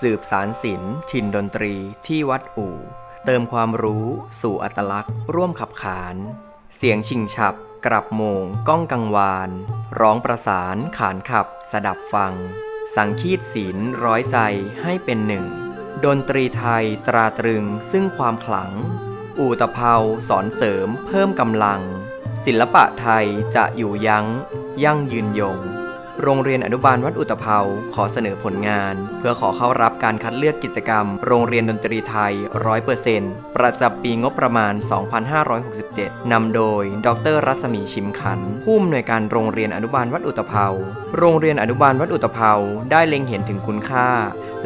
สืบสารศิลป์ถิ่นดนตรีที่วัดอู่ เติมความรู้สู่อัตลักษณ์ ร่วมขับขาน เสียงชิงฉับกรับโมง ก้องกังวาน ร้องประสานขานขับ สดับฟัง สังคีตศิลป์ร้อยใจให้เป็นหนึ่ง ดนตรีไทยตราตรึงซึ่งความขลัง อูตะเภาสอนเสริมเพิ่มกำลัง ศิลปะไทยจะอยู่ยัง้ง ยั่งยืนยง โรงเรียนอนุบาลวัดอุตภเปาขอเสนอผลงาน เพื่อขอเข้ารับการคัดเลือกกิจกรรม โรงเรียนดนตรีไทย 100%ประจำปีงบประมาณ 2567 นำโดย ดร รัศมีชิมขัน ผู้อำนวยการโรงเรียนอนุบาลวัดอุตภเปาโรงเรียนอนุบาลวัดอุตภเปาได้เล็งเห็นถึงคุณค่า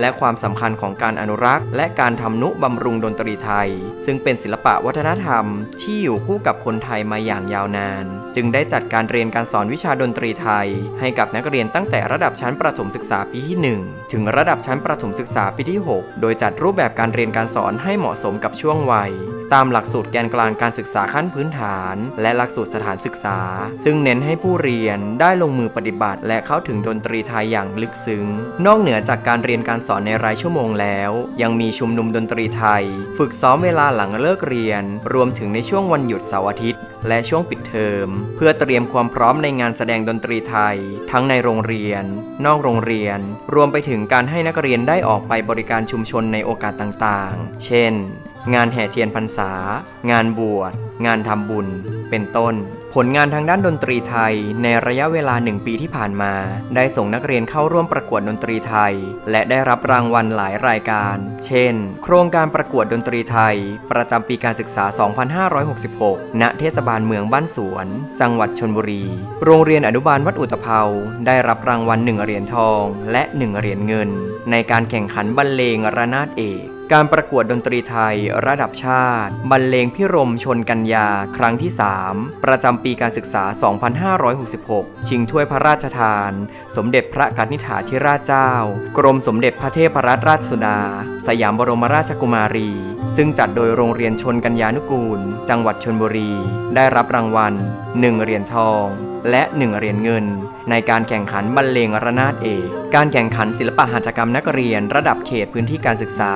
และความสำคัญของการอนุรักษ์ และการทำนุบำรุงดนตรีไทย ซึ่งเป็นศิลปะวัฒนธรรม ที่อยู่คู่กับคนไทยมาอย่างยาวนาน จึงได้จัดการเรียนการสอนวิชาดนตรีไทย ให้กับนักเรียนตั้งแต่ระดับชั้นประถมศึกษาปีที่ 1 ถึงระดับชั้นประถมศึกษาปีที่ 6 โดยจัดรูปแบบการเรียนการสอนให้เหมาะสมกับช่วงวัย ตามหลักสูตรแกนกลางการศึกษาขั้นพื้นฐาน และหลักสูตรสถานศึกษา ซึ่งเน้นให้ผู้เรียนได้ลงมือปฏิบัติ และเข้าถึงดนตรีไทยอย่างลึกซึ้ง นอกเหนือจากการเรียนการสอนในรายชั่วโมงแล้ว ยังมีชุมนุมดนตรีไทย ฝึกซ้อมเวลาหลังเลิกเรียน รวมถึงในช่วงวันหยุดเสาร์อาทิตย์และช่วงปิดเทอม เพื่อเตรียมความพร้อมในงานแสดงดนตรีไทย ทั้งในโรงเรียน นอกโรงเรียน รวมไปถึงการให้นักเรียนได้ออกไปบริการชุมชนในโอกาสต่างๆ เช่น งานแห่เทียนพรรษา งานบวช งานทำบุญ เป็นต้น ผลงานทางด้านดนตรีไทย ในระยะเวลาหนึ่งปีที่ผ่านมา ได้ส่งนักเรียนเข้าร่วมประกวดดนตรีไทย และได้รับรางวัลหลายรายการ เช่น โครงการประกวดดนตรีไทย ประจำปีการศึกษา 2566 ณ เทศบาลเมืองบ้านสวน จังหวัดชนบุรี โรงเรียนอนุบาลวัดอุตภเปาได้รับรางวัลหนึ่งเหรียญทอง และหนึ่งเหรียญเงิน ในการแข่งขันบรรเลงระนาดเอกการประกวดดนตรีไทยระดับชาติ บรรเลงพิรมชนกัญญา ครั้งที่ 3 ประจำปีการศึกษา 2566 ชิงถ้วยพระราชทาน สมเด็จพระกนิษฐาธิราชเจ้า กรมสมเด็จพระเทพรัตนราชสุดา สยามบรมราชกุมารี ซึ่งจัดโดยโรงเรียนชนกัญญานุกูล จังหวัดชนบุรี ได้รับรางวัล 1 เหรียญทอง และ1เหรียญเงิน ในการแข่งขันบรรเลงระนาดเอกการแข่งขันศิลปะหัตถกรรมนักเรียน ระดับเขตพื้นที่การศึกษา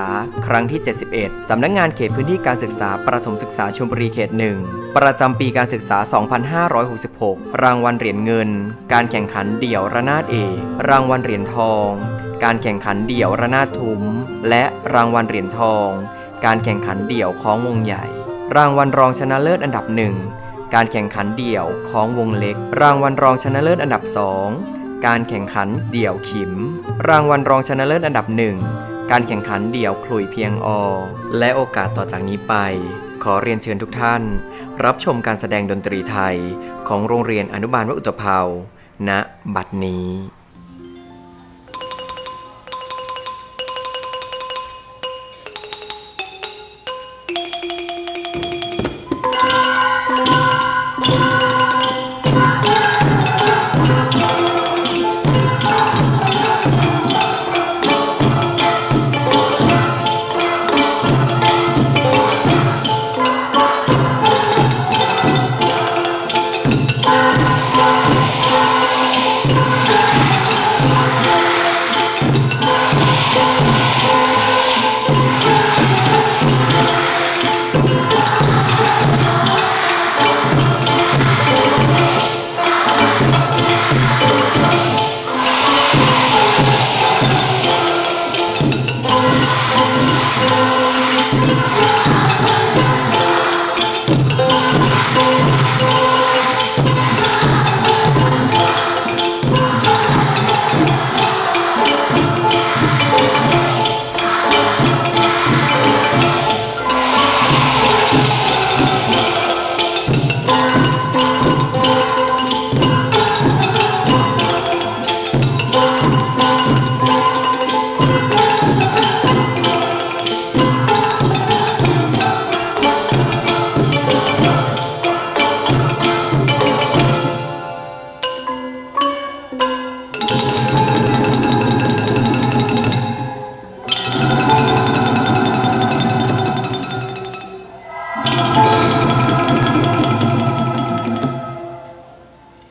ครั้งที่ 71 สำนักงงานเขตพื้นที่การศึกษาประถมศึกษาชลบุรีเขต1ประจำปีการศึกษา 2566 รางวัลเหรียญเงิน การแข่งขันเดี่ยวระนาดเอกรางวัลเหรียญทอง การแข่งขันเดี่ยวระนาดทุ้ม และรางวัลเหรียญทอง การแข่งขันเดี่ยวคล้องวงใหญ่ รางวัลรองชนะเลิศอันดับหนึ่ง การแข่งขันเดี่ยวของวงเล็ก รางวัลรองชนะเลิศอันดับ 2 การแข่งขันเดี่ยวขิม รางวัลรองชนะเลิศอันดับหนึ่งการแข่งขันเดี่ยวขลุ่ยเพียงอ และโอกาสต่อจากนี้ไป ขอเรียนเชิญทุกท่าน รับชมการแสดงดนตรีไทยของโรงเรียนอนุบาลวัดอุตภเปาณบัดนี้